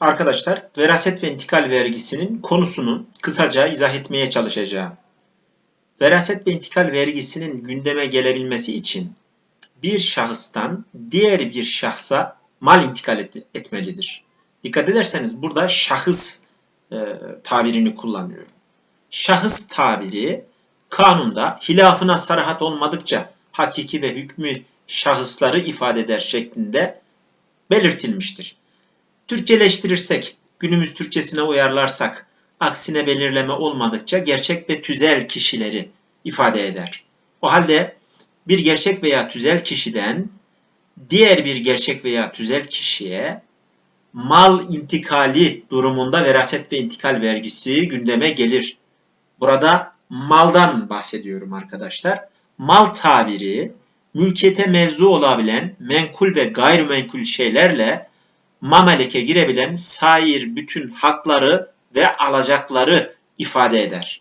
Arkadaşlar, veraset ve intikal vergisinin konusunu kısaca izah etmeye çalışacağım. Veraset ve intikal vergisinin gündeme gelebilmesi için bir şahıstan diğer bir şahsa mal intikal et- etmelidir. Dikkat ederseniz burada şahıs e, tabirini kullanıyorum. Şahıs tabiri kanunda hilafına sarahat olmadıkça hakiki ve hükmü şahısları ifade eder şeklinde belirtilmiştir. Türkçeleştirirsek, günümüz Türkçesine uyarlarsak, aksine belirleme olmadıkça gerçek ve tüzel kişileri ifade eder. O halde bir gerçek veya tüzel kişiden diğer bir gerçek veya tüzel kişiye mal intikali durumunda veraset ve intikal vergisi gündeme gelir. Burada maldan bahsediyorum arkadaşlar. Mal tabiri mülkiyete mevzu olabilen menkul ve gayrimenkul şeylerle mameleke girebilen sair bütün hakları ve alacakları ifade eder.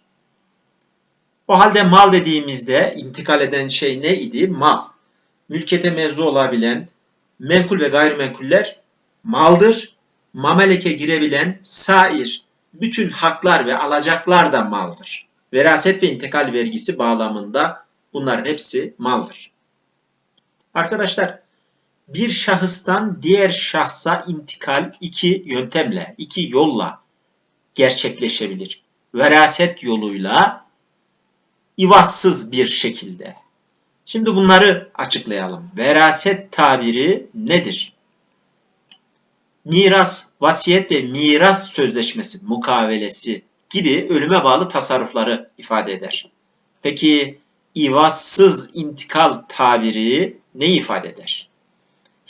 O halde mal dediğimizde intikal eden şey ne idi? Mal. Mülkiyete mevzu olabilen menkul ve gayrimenkuller maldır. Mameleke girebilen sair bütün haklar ve alacaklar da maldır. Veraset ve intikal vergisi bağlamında bunların hepsi maldır. Arkadaşlar bir şahıstan diğer şahsa intikal iki yöntemle, iki yolla gerçekleşebilir. Veraset yoluyla ivazsız bir şekilde. Şimdi bunları açıklayalım. Veraset tabiri nedir? Miras, vasiyet ve miras sözleşmesi, mukavelesi gibi ölüme bağlı tasarrufları ifade eder. Peki ivazsız intikal tabiri ne ifade eder?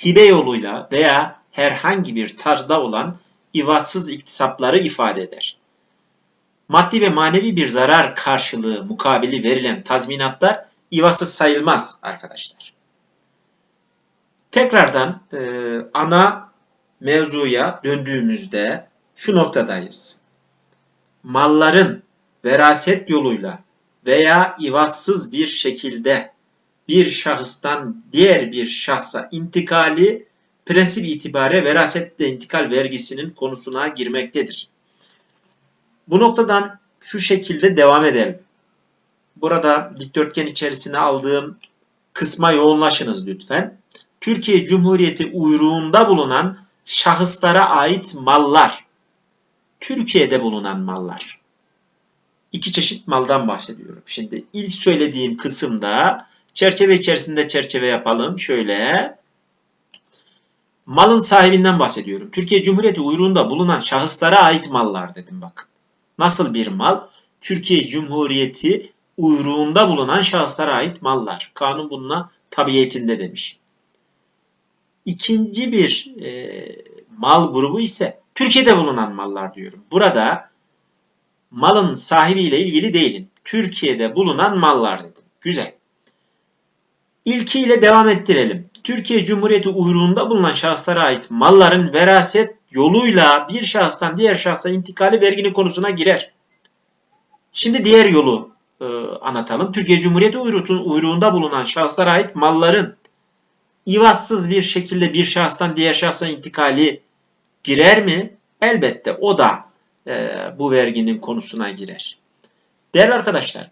Hibe yoluyla veya herhangi bir tarzda olan ivazsız iktisapları ifade eder. Maddi ve manevi bir zarar karşılığı mukabili verilen tazminatlar ivazsız sayılmaz arkadaşlar. Tekrardan e, ana mevzuya döndüğümüzde şu noktadayız. Malların veraset yoluyla veya ivazsız bir şekilde bir şahıstan diğer bir şahsa intikali prensip itibare verasette intikal vergisinin konusuna girmektedir. Bu noktadan şu şekilde devam edelim. Burada dikdörtgen içerisine aldığım kısma yoğunlaşınız lütfen. Türkiye Cumhuriyeti uyruğunda bulunan şahıslara ait mallar. Türkiye'de bulunan mallar. İki çeşit maldan bahsediyorum. Şimdi ilk söylediğim kısımda Çerçeve içerisinde çerçeve yapalım. Şöyle. Malın sahibinden bahsediyorum. Türkiye Cumhuriyeti uyruğunda bulunan şahıslara ait mallar dedim bakın. Nasıl bir mal? Türkiye Cumhuriyeti uyruğunda bulunan şahıslara ait mallar. Kanun bununla tabiyetinde demiş. İkinci bir e, mal grubu ise Türkiye'de bulunan mallar diyorum. Burada malın sahibiyle ilgili değilim. Türkiye'de bulunan mallar dedim. Güzel. İlkiyle devam ettirelim. Türkiye Cumhuriyeti uyruğunda bulunan şahıslara ait malların veraset yoluyla bir şahıstan diğer şahsa intikali verginin konusuna girer. Şimdi diğer yolu e, anlatalım. Türkiye Cumhuriyeti uyruğunda bulunan şahıslara ait malların ivazsız bir şekilde bir şahıstan diğer şahsa intikali girer mi? Elbette o da e, bu verginin konusuna girer. Değerli arkadaşlar,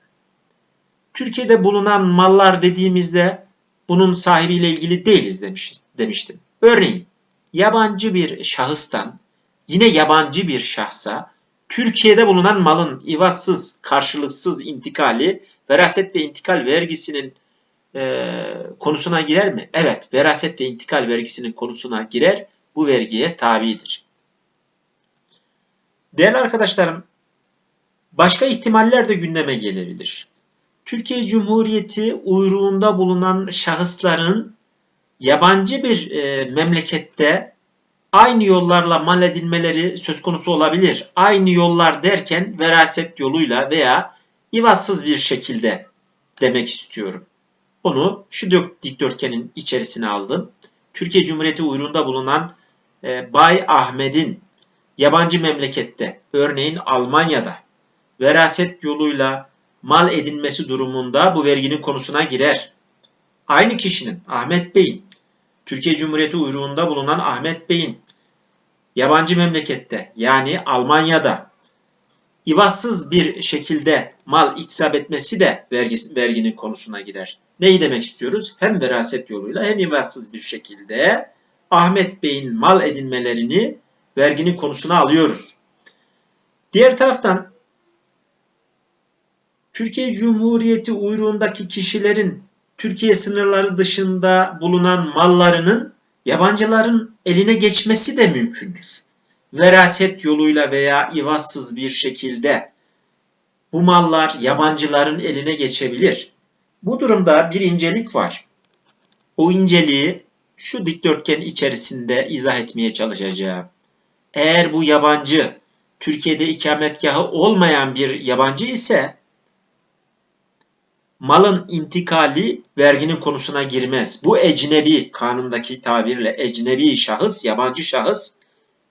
Türkiye'de bulunan mallar dediğimizde bunun sahibiyle ilgili değiliz demiş, demiştim. Örneğin yabancı bir şahıstan yine yabancı bir şahsa Türkiye'de bulunan malın ivazsız, karşılıksız intikali veraset ve intikal vergisinin e, konusuna girer mi? Evet, veraset ve intikal vergisinin konusuna girer. Bu vergiye tabidir. Değerli arkadaşlarım, başka ihtimaller de gündeme gelebilir. Türkiye Cumhuriyeti uyruğunda bulunan şahısların yabancı bir e, memlekette aynı yollarla mal edilmeleri söz konusu olabilir. Aynı yollar derken veraset yoluyla veya ivazsız bir şekilde demek istiyorum. Onu şu dikdörtgenin içerisine aldım. Türkiye Cumhuriyeti uyruğunda bulunan e, Bay Ahmet'in yabancı memlekette, örneğin Almanya'da veraset yoluyla mal edinmesi durumunda bu verginin konusuna girer. Aynı kişinin Ahmet Bey'in Türkiye Cumhuriyeti uyruğunda bulunan Ahmet Bey'in yabancı memlekette yani Almanya'da ivazsız bir şekilde mal iktisap etmesi de vergi, verginin konusuna girer. Neyi demek istiyoruz? Hem veraset yoluyla hem ivazsız bir şekilde Ahmet Bey'in mal edinmelerini verginin konusuna alıyoruz. Diğer taraftan Türkiye Cumhuriyeti uyruğundaki kişilerin Türkiye sınırları dışında bulunan mallarının yabancıların eline geçmesi de mümkündür. Veraset yoluyla veya ivazsız bir şekilde bu mallar yabancıların eline geçebilir. Bu durumda bir incelik var. O inceliği şu dikdörtgen içerisinde izah etmeye çalışacağım. Eğer bu yabancı Türkiye'de ikametgahı olmayan bir yabancı ise malın intikali verginin konusuna girmez. Bu ecnebi kanundaki tabirle ecnebi şahıs, yabancı şahıs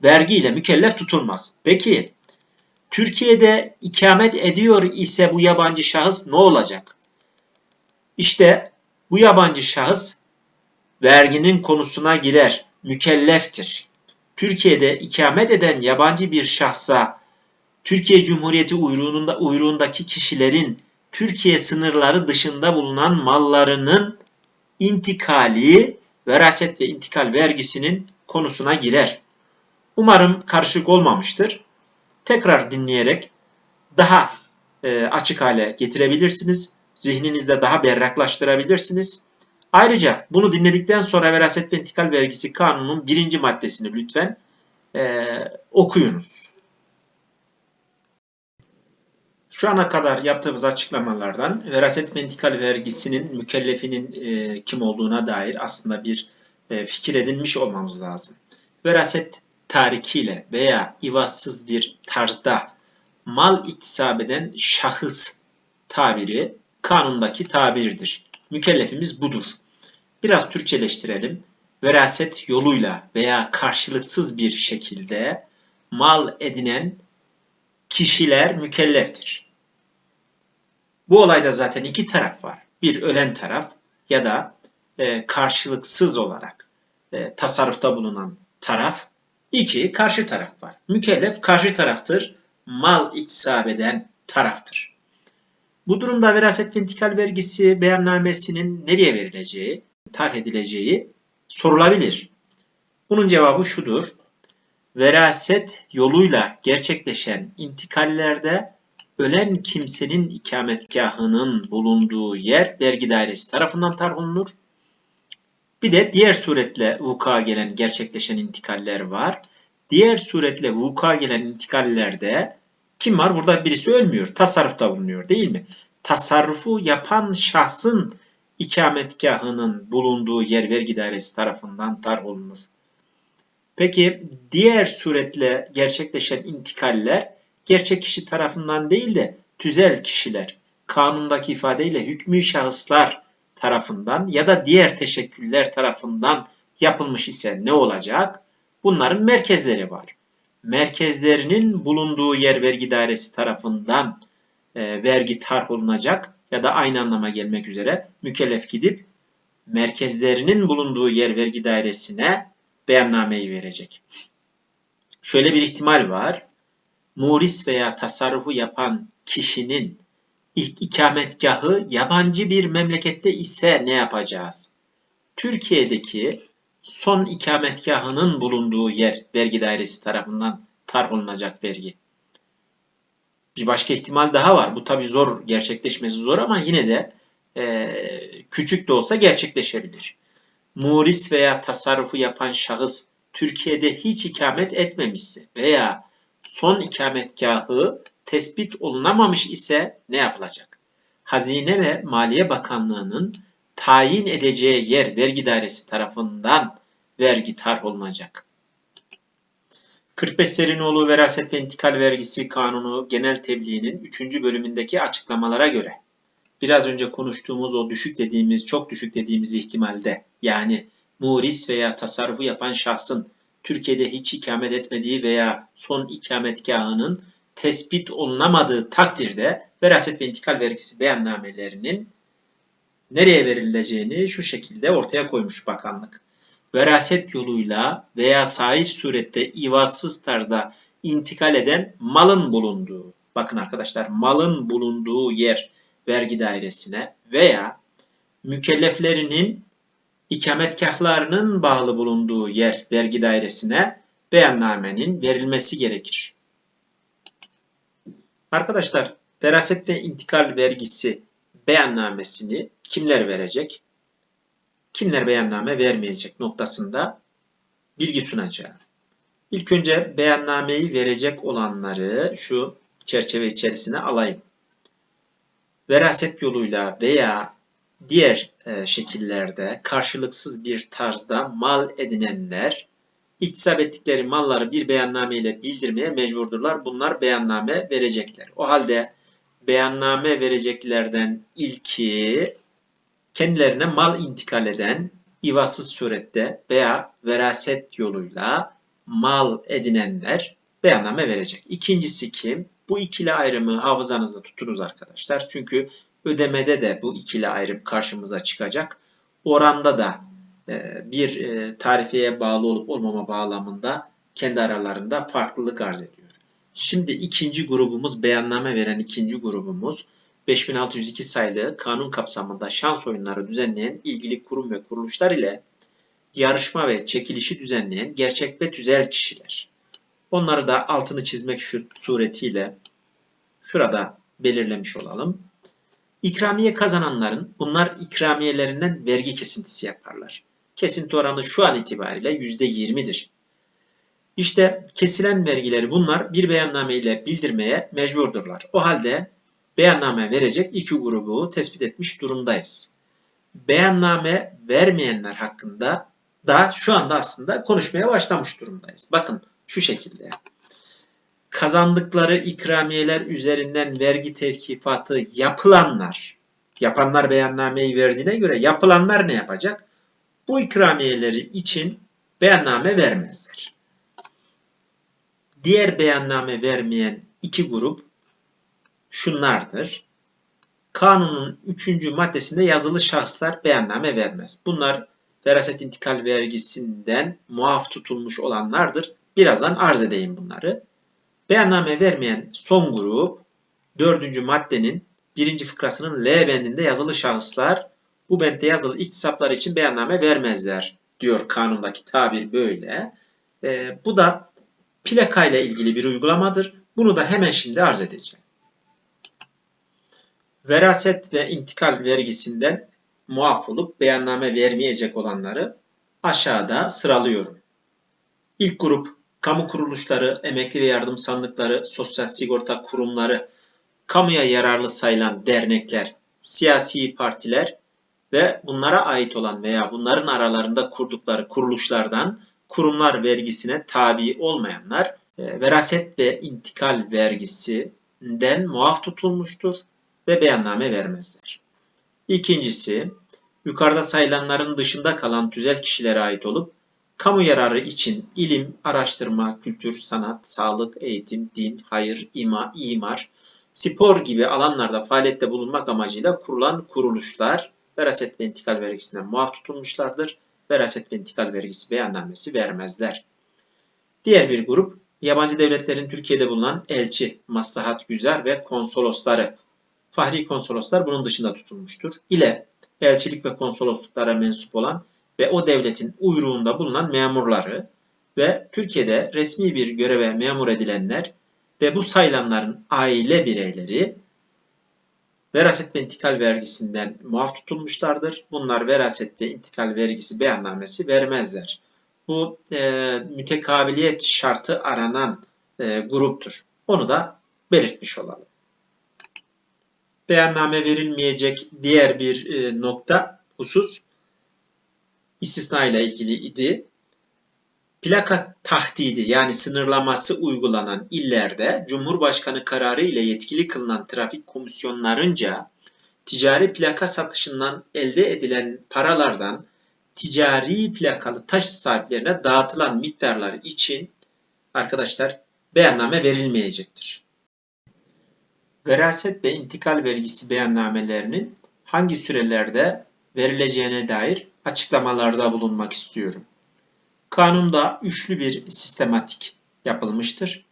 vergiyle mükellef tutulmaz. Peki Türkiye'de ikamet ediyor ise bu yabancı şahıs ne olacak? İşte bu yabancı şahıs verginin konusuna girer, mükelleftir. Türkiye'de ikamet eden yabancı bir şahsa Türkiye Cumhuriyeti uyruğunda, uyruğundaki kişilerin Türkiye sınırları dışında bulunan mallarının intikali, veraset ve intikal vergisinin konusuna girer. Umarım karışık olmamıştır. Tekrar dinleyerek daha e, açık hale getirebilirsiniz. Zihninizde daha berraklaştırabilirsiniz. Ayrıca bunu dinledikten sonra veraset ve intikal vergisi kanunun birinci maddesini lütfen e, okuyunuz. Şu ana kadar yaptığımız açıklamalardan veraset ve intikal vergisinin mükellefinin e, kim olduğuna dair aslında bir e, fikir edinmiş olmamız lazım. Veraset tarikiyle veya ivazsız bir tarzda mal iktisap eden şahıs tabiri kanundaki tabirdir. Mükellefimiz budur. Biraz Türkçeleştirelim. Veraset yoluyla veya karşılıksız bir şekilde mal edinen kişiler mükelleftir. Bu olayda zaten iki taraf var. Bir ölen taraf ya da e, karşılıksız olarak e, tasarrufta bulunan taraf. İki karşı taraf var. Mükellef karşı taraftır. Mal iktisap eden taraftır. Bu durumda veraset ve intikal vergisi beyannamesinin nereye verileceği, tarh edileceği sorulabilir. Bunun cevabı şudur veraset yoluyla gerçekleşen intikallerde ölen kimsenin ikametgahının bulunduğu yer vergi dairesi tarafından tarhunulur. Bir de diğer suretle vuku'a gelen gerçekleşen intikaller var. Diğer suretle vuku'a gelen intikallerde kim var? Burada birisi ölmüyor. Tasarrufta bulunuyor değil mi? Tasarrufu yapan şahsın ikametgahının bulunduğu yer vergi dairesi tarafından tarh olunur. Peki diğer suretle gerçekleşen intikaller gerçek kişi tarafından değil de tüzel kişiler, kanundaki ifadeyle hükmü şahıslar tarafından ya da diğer teşekküller tarafından yapılmış ise ne olacak? Bunların merkezleri var. Merkezlerinin bulunduğu yer vergi dairesi tarafından e, vergi tarh olunacak ya da aynı anlama gelmek üzere mükellef gidip merkezlerinin bulunduğu yer vergi dairesine beyannameyi verecek. Şöyle bir ihtimal var. Muris veya tasarrufu yapan kişinin ilk ikametgahı yabancı bir memlekette ise ne yapacağız? Türkiye'deki son ikametgahının bulunduğu yer vergi dairesi tarafından tarh olunacak vergi. Bir başka ihtimal daha var. Bu tabi zor, gerçekleşmesi zor ama yine de e, küçük de olsa gerçekleşebilir muris veya tasarrufu yapan şahıs Türkiye'de hiç ikamet etmemişse veya son ikametgahı tespit olunamamış ise ne yapılacak? Hazine ve Maliye Bakanlığı'nın tayin edeceği yer vergi dairesi tarafından vergi tarh olunacak. 45 Serinoğlu Veraset ve İntikal Vergisi Kanunu Genel Tebliğinin 3. bölümündeki açıklamalara göre biraz önce konuştuğumuz o düşük dediğimiz, çok düşük dediğimiz ihtimalde yani muris veya tasarrufu yapan şahsın Türkiye'de hiç ikamet etmediği veya son ikametgahının tespit olunamadığı takdirde veraset ve intikal vergisi beyannamelerinin nereye verileceğini şu şekilde ortaya koymuş bakanlık. veraset yoluyla veya sahih surette ivazsız tarzda intikal eden malın bulunduğu, bakın arkadaşlar malın bulunduğu yer vergi dairesine veya mükelleflerinin ikametgahlarının bağlı bulunduğu yer vergi dairesine beyannamenin verilmesi gerekir. Arkadaşlar veraset ve intikal vergisi beyannamesini kimler verecek? Kimler beyanname vermeyecek noktasında bilgi sunacağım. İlk önce beyannameyi verecek olanları şu çerçeve içerisine alayım. Veraset yoluyla veya diğer e, şekillerde karşılıksız bir tarzda mal edinenler iktisap ettikleri malları bir beyanname ile bildirmeye mecburdurlar. Bunlar beyanname verecekler. O halde beyanname vereceklerden ilki kendilerine mal intikal eden ivasız surette veya veraset yoluyla mal edinenler beyanname verecek. İkincisi kim? Bu ikili ayrımı hafızanızda tutunuz arkadaşlar. Çünkü ödemede de bu ikili ayrım karşımıza çıkacak. Oranda da e, bir e, tarifeye bağlı olup olmama bağlamında kendi aralarında farklılık arz ediyor. Şimdi ikinci grubumuz, beyanname veren ikinci grubumuz 5602 sayılı kanun kapsamında şans oyunları düzenleyen ilgili kurum ve kuruluşlar ile yarışma ve çekilişi düzenleyen gerçek ve tüzel kişiler. Onları da altını çizmek şu suretiyle şurada belirlemiş olalım. İkramiye kazananların bunlar ikramiyelerinden vergi kesintisi yaparlar. Kesinti oranı şu an itibariyle %20'dir. İşte kesilen vergileri bunlar bir beyanname ile bildirmeye mecburdurlar. O halde beyanname verecek iki grubu tespit etmiş durumdayız. Beyanname vermeyenler hakkında da şu anda aslında konuşmaya başlamış durumdayız. Bakın şu şekilde. Kazandıkları ikramiyeler üzerinden vergi tevkifatı yapılanlar, yapanlar beyannameyi verdiğine göre yapılanlar ne yapacak? Bu ikramiyeleri için beyanname vermezler. Diğer beyanname vermeyen iki grup şunlardır. Kanunun 3. maddesinde yazılı şahıslar beyanname vermez. Bunlar veraset intikal vergisinden muaf tutulmuş olanlardır. Birazdan arz edeyim bunları. Beyanname vermeyen son grup 4. maddenin 1. fıkrasının L bendinde yazılı şahıslar bu bende yazılı iktisaplar için beyanname vermezler diyor kanundaki tabir böyle. E, bu da plaka ile ilgili bir uygulamadır. Bunu da hemen şimdi arz edeceğim. Veraset ve intikal vergisinden muaf olup beyanname vermeyecek olanları aşağıda sıralıyorum. İlk grup kamu kuruluşları, emekli ve yardım sandıkları, sosyal sigorta kurumları, kamuya yararlı sayılan dernekler, siyasi partiler ve bunlara ait olan veya bunların aralarında kurdukları kuruluşlardan kurumlar vergisine tabi olmayanlar e, veraset ve intikal vergisinden muaf tutulmuştur ve beyanname vermezler. İkincisi, yukarıda sayılanların dışında kalan tüzel kişilere ait olup kamu yararı için ilim, araştırma, kültür, sanat, sağlık, eğitim, din, hayır, ima, imar, spor gibi alanlarda faaliyette bulunmak amacıyla kurulan kuruluşlar veraset ve intikal vergisinden muaf tutulmuşlardır. Veraset ve intikal vergisi beyannamesi vermezler. Diğer bir grup yabancı devletlerin Türkiye'de bulunan elçi, maslahat güzer ve konsolosları. Fahri konsoloslar bunun dışında tutulmuştur. İle elçilik ve konsolosluklara mensup olan ve o devletin uyruğunda bulunan memurları ve Türkiye'de resmi bir göreve memur edilenler ve bu sayılanların aile bireyleri veraset ve intikal vergisinden muaf tutulmuşlardır. Bunlar veraset ve intikal vergisi beyannamesi vermezler. Bu e, mütekabiliyet şartı aranan e, gruptur. Onu da belirtmiş olalım. Beyanname verilmeyecek diğer bir e, nokta, husus istisna ile ilgili idi. Plaka tahdidi yani sınırlaması uygulanan illerde Cumhurbaşkanı kararı ile yetkili kılınan trafik komisyonlarınca ticari plaka satışından elde edilen paralardan ticari plakalı taş sahiplerine dağıtılan miktarlar için arkadaşlar beyanname verilmeyecektir. Veraset ve intikal vergisi beyannamelerinin hangi sürelerde verileceğine dair açıklamalarda bulunmak istiyorum. Kanunda üçlü bir sistematik yapılmıştır.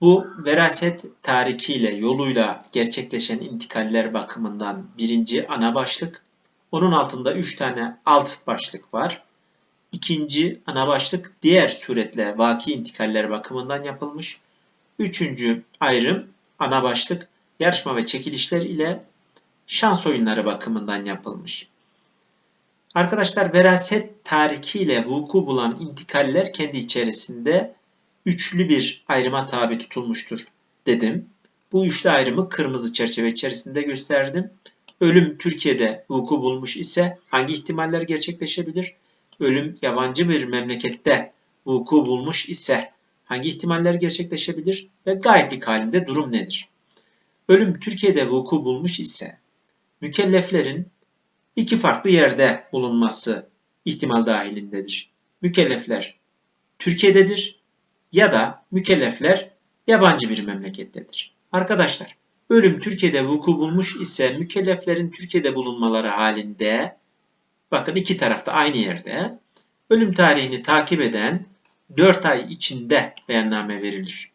Bu veraset tarikiyle yoluyla gerçekleşen intikaller bakımından birinci ana başlık. Onun altında üç tane alt başlık var. İkinci ana başlık diğer suretle vaki intikaller bakımından yapılmış. Üçüncü ayrım ana başlık yarışma ve çekilişler ile şans oyunları bakımından yapılmış. Arkadaşlar veraset tarikiyle vuku bulan intikaller kendi içerisinde üçlü bir ayrıma tabi tutulmuştur dedim. Bu üçlü ayrımı kırmızı çerçeve içerisinde gösterdim. Ölüm Türkiye'de vuku bulmuş ise hangi ihtimaller gerçekleşebilir? Ölüm yabancı bir memlekette vuku bulmuş ise hangi ihtimaller gerçekleşebilir? Ve gayiplik halinde durum nedir? Ölüm Türkiye'de vuku bulmuş ise mükelleflerin iki farklı yerde bulunması ihtimal dahilindedir. Mükellefler Türkiye'dedir ya da mükellefler yabancı bir memlekettedir. Arkadaşlar, ölüm Türkiye'de vuku bulmuş ise mükelleflerin Türkiye'de bulunmaları halinde bakın iki tarafta aynı yerde ölüm tarihini takip eden 4 ay içinde beyanname verilir.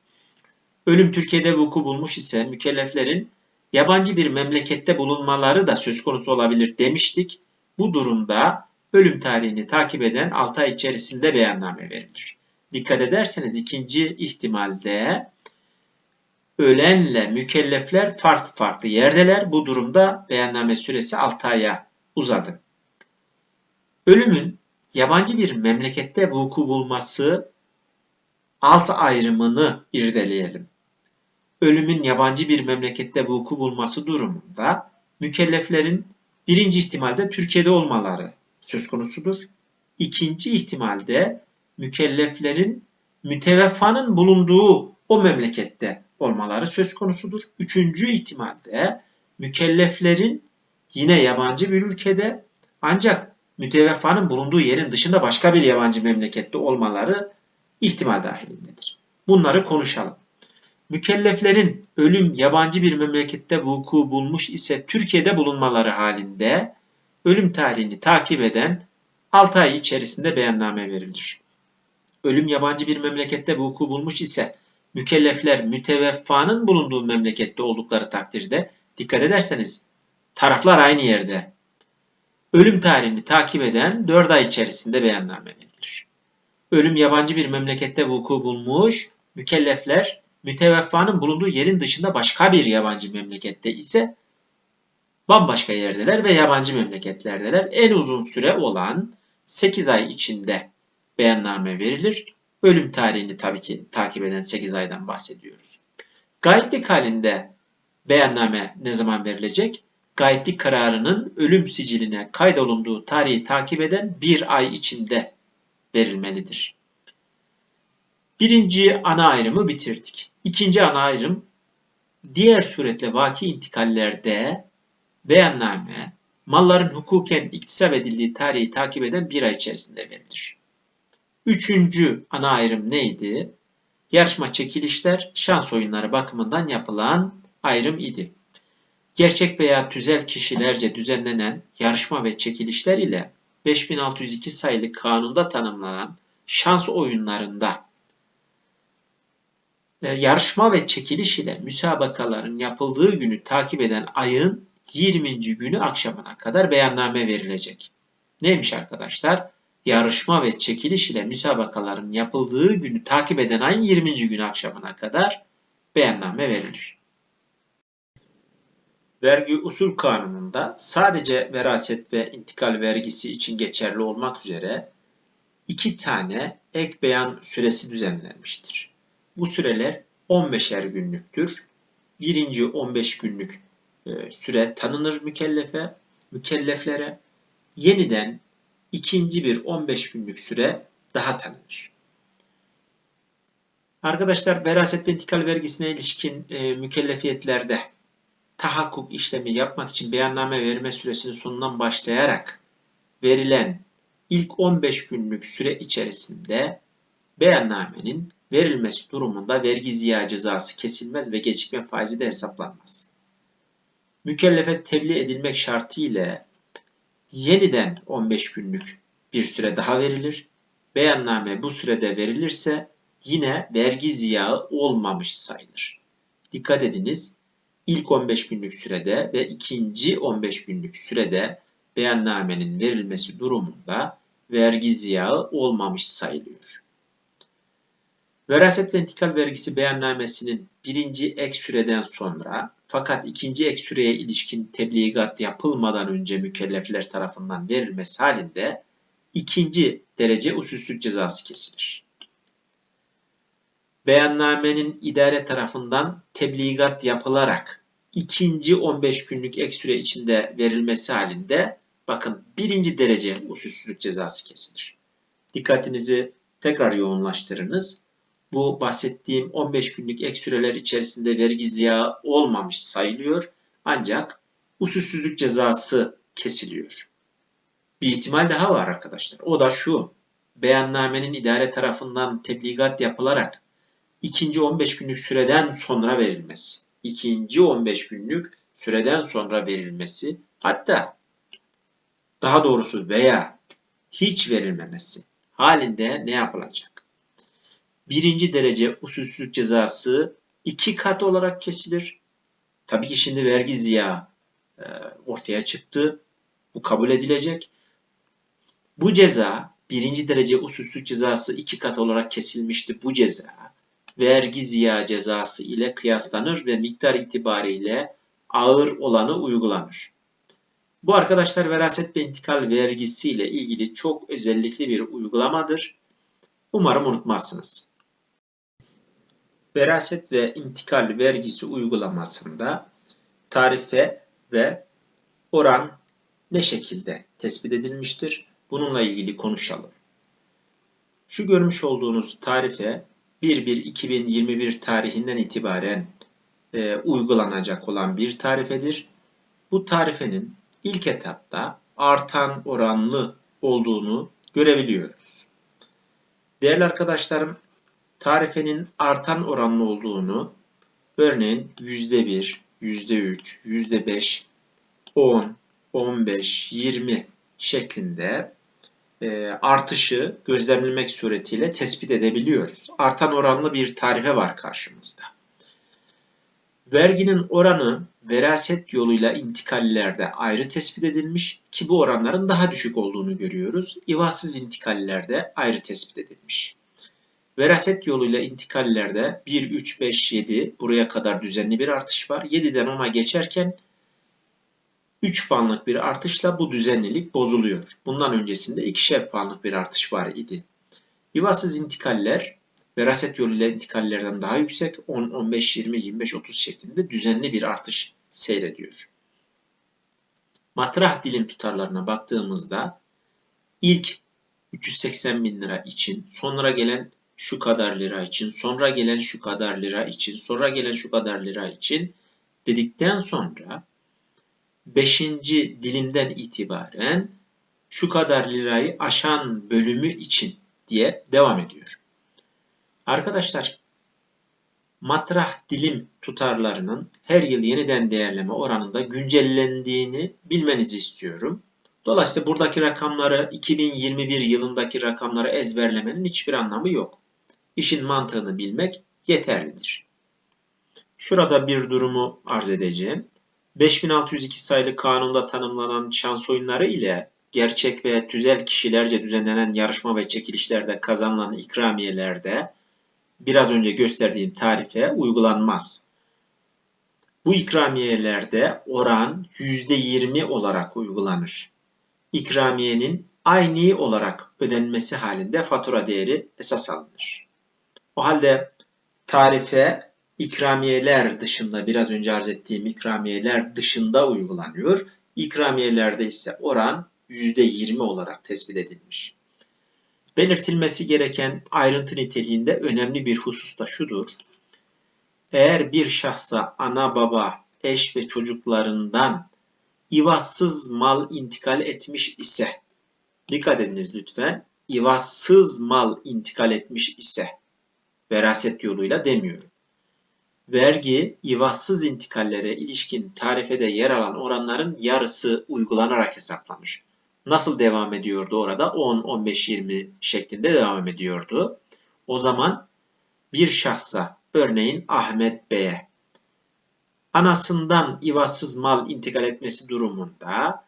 Ölüm Türkiye'de vuku bulmuş ise mükelleflerin yabancı bir memlekette bulunmaları da söz konusu olabilir demiştik. Bu durumda ölüm tarihini takip eden 6 ay içerisinde beyanname verilir. Dikkat ederseniz ikinci ihtimalde ölenle mükellefler farklı farklı yerdeler. Bu durumda beyanname süresi 6 aya uzadı. Ölümün yabancı bir memlekette vuku bulması alt ayrımını irdeleyelim. Ölümün yabancı bir memlekette vuku bulması durumunda mükelleflerin birinci ihtimalde Türkiye'de olmaları söz konusudur. İkinci ihtimalde mükelleflerin müteveffanın bulunduğu o memlekette olmaları söz konusudur. Üçüncü ihtimalde mükelleflerin yine yabancı bir ülkede ancak müteveffanın bulunduğu yerin dışında başka bir yabancı memlekette olmaları ihtimal dahilindedir. Bunları konuşalım. Mükelleflerin ölüm yabancı bir memlekette vuku bulmuş ise Türkiye'de bulunmaları halinde ölüm tarihini takip eden 6 ay içerisinde beyanname verilir ölüm yabancı bir memlekette vuku bulmuş ise mükellefler müteveffanın bulunduğu memlekette oldukları takdirde dikkat ederseniz taraflar aynı yerde. Ölüm tarihini takip eden 4 ay içerisinde beyanname verilir. Ölüm yabancı bir memlekette vuku bulmuş, mükellefler müteveffanın bulunduğu yerin dışında başka bir yabancı memlekette ise bambaşka yerdeler ve yabancı memleketlerdeler. En uzun süre olan 8 ay içinde beyanname verilir. Ölüm tarihini tabii ki takip eden 8 aydan bahsediyoruz. Gayiplik halinde beyanname ne zaman verilecek? Gayiplik kararının ölüm siciline kaydolunduğu tarihi takip eden bir ay içinde verilmelidir. Birinci ana ayrımı bitirdik. İkinci ana ayrım diğer suretle vaki intikallerde beyanname malların hukuken iktisap edildiği tarihi takip eden bir ay içerisinde verilir. Üçüncü ana ayrım neydi? Yarışma çekilişler şans oyunları bakımından yapılan ayrım idi. Gerçek veya tüzel kişilerce düzenlenen yarışma ve çekilişler ile 5602 sayılı kanunda tanımlanan şans oyunlarında yarışma ve çekiliş ile müsabakaların yapıldığı günü takip eden ayın 20. günü akşamına kadar beyanname verilecek. Neymiş arkadaşlar? yarışma ve çekiliş ile müsabakaların yapıldığı günü takip eden ayın 20. günü akşamına kadar beyanname verilir. Vergi usul kanununda sadece veraset ve intikal vergisi için geçerli olmak üzere iki tane ek beyan süresi düzenlenmiştir. Bu süreler 15'er günlüktür. Birinci 15 günlük e, süre tanınır mükellefe, mükelleflere. Yeniden ikinci bir 15 günlük süre daha tanınır. Arkadaşlar veraset ve intikal vergisine ilişkin e, mükellefiyetlerde tahakkuk işlemi yapmak için beyanname verme süresinin sonundan başlayarak verilen ilk 15 günlük süre içerisinde beyannamenin verilmesi durumunda vergi ziya cezası kesilmez ve gecikme faizi de hesaplanmaz. Mükellefe tebliğ edilmek şartı ile yeniden 15 günlük bir süre daha verilir. beyanname bu sürede verilirse yine vergi ziyağı olmamış sayılır. Dikkat ediniz, ilk 15 günlük sürede ve ikinci 15 günlük sürede beyannamenin verilmesi durumunda vergi ziyağı olmamış sayılıyor. Veraset ve intikal vergisi beyannamesinin birinci ek süreden sonra fakat ikinci ek süreye ilişkin tebligat yapılmadan önce mükellefler tarafından verilmesi halinde ikinci derece usulsüzlük cezası kesilir. Beyannamenin idare tarafından tebligat yapılarak ikinci 15 günlük ek süre içinde verilmesi halinde bakın birinci derece usulsüzlük cezası kesilir. Dikkatinizi tekrar yoğunlaştırınız. Bu bahsettiğim 15 günlük ek süreler içerisinde vergi ziyağı olmamış sayılıyor. Ancak usulsüzlük cezası kesiliyor. Bir ihtimal daha var arkadaşlar. O da şu. Beyannamenin idare tarafından tebligat yapılarak ikinci 15 günlük süreden sonra verilmesi. İkinci 15 günlük süreden sonra verilmesi hatta daha doğrusu veya hiç verilmemesi halinde ne yapılacak? Birinci derece usulsüzlük cezası iki kat olarak kesilir. Tabii ki şimdi vergi ziya e, ortaya çıktı. Bu kabul edilecek. Bu ceza birinci derece usulsüzlük cezası iki kat olarak kesilmişti. Bu ceza vergi ziya cezası ile kıyaslanır ve miktar itibariyle ağır olanı uygulanır. Bu arkadaşlar veraset ve intikal vergisi ile ilgili çok özellikli bir uygulamadır. Umarım unutmazsınız. Veraset ve intikal vergisi uygulamasında tarife ve oran ne şekilde tespit edilmiştir? Bununla ilgili konuşalım. Şu görmüş olduğunuz tarife 1-1-2021 tarihinden itibaren e, uygulanacak olan bir tarifedir. Bu tarifenin ilk etapta artan oranlı olduğunu görebiliyoruz. Değerli arkadaşlarım, tarifenin artan oranlı olduğunu örneğin %1, %3, %5, 10, 15, 20 şeklinde e, artışı gözlemlemek suretiyle tespit edebiliyoruz. Artan oranlı bir tarife var karşımızda. Verginin oranı veraset yoluyla intikallerde ayrı tespit edilmiş ki bu oranların daha düşük olduğunu görüyoruz. İvazsız intikallerde ayrı tespit edilmiş. Veraset yoluyla intikallerde 1, 3, 5, 7 buraya kadar düzenli bir artış var. 7'den 10'a geçerken 3 puanlık bir artışla bu düzenlilik bozuluyor. Bundan öncesinde 2'şer puanlık bir artış var idi. İvasız intikaller veraset yoluyla intikallerden daha yüksek 10, 15, 20, 25, 30 şeklinde düzenli bir artış seyrediyor. Matrah dilim tutarlarına baktığımızda ilk 380 bin lira için, sonra gelen şu kadar lira için, sonra gelen şu kadar lira için, sonra gelen şu kadar lira için dedikten sonra 5. dilimden itibaren şu kadar lirayı aşan bölümü için diye devam ediyor. Arkadaşlar matrah dilim tutarlarının her yıl yeniden değerleme oranında güncellendiğini bilmenizi istiyorum. Dolayısıyla buradaki rakamları 2021 yılındaki rakamları ezberlemenin hiçbir anlamı yok. İşin mantığını bilmek yeterlidir. Şurada bir durumu arz edeceğim. 5602 sayılı kanunda tanımlanan şans oyunları ile gerçek ve tüzel kişilerce düzenlenen yarışma ve çekilişlerde kazanılan ikramiyelerde biraz önce gösterdiğim tarife uygulanmaz. Bu ikramiyelerde oran %20 olarak uygulanır. İkramiyenin aynı olarak ödenmesi halinde fatura değeri esas alınır. O halde tarife ikramiyeler dışında biraz önce arz ettiğim ikramiyeler dışında uygulanıyor. İkramiyelerde ise oran %20 olarak tespit edilmiş. Belirtilmesi gereken ayrıntı niteliğinde önemli bir husus da şudur. Eğer bir şahsa ana baba, eş ve çocuklarından ivazsız mal intikal etmiş ise, dikkat ediniz lütfen, ivazsız mal intikal etmiş ise, veraset yoluyla demiyorum vergi, ivazsız intikallere ilişkin tarifede yer alan oranların yarısı uygulanarak hesaplanır. nasıl devam ediyordu orada? 10, 15, 20 şeklinde devam ediyordu. O zaman bir şahsa, örneğin Ahmet Bey'e anasından ivazsız mal intikal etmesi durumunda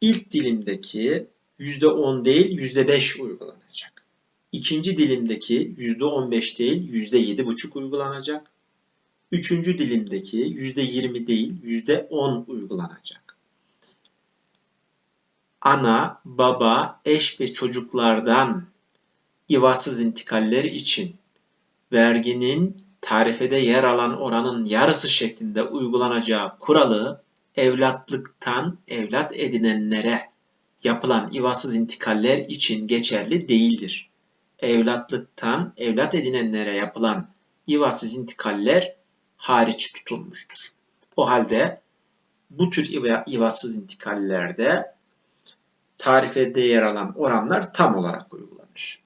ilk dilimdeki %10 değil %5 uygulanacak. İkinci dilimdeki %15 değil %7,5 uygulanacak. Üçüncü dilimdeki %20 değil %10 uygulanacak. Ana, baba, eş ve çocuklardan ivazsız intikaller için verginin tarifede yer alan oranın yarısı şeklinde uygulanacağı kuralı evlatlıktan evlat edinenlere yapılan ivazsız intikaller için geçerli değildir. Evlatlıktan evlat edinenlere yapılan ivazsız intikaller hariç tutulmuştur. O halde bu tür ivazsız intikallerde tarifede yer alan oranlar tam olarak uygulanır.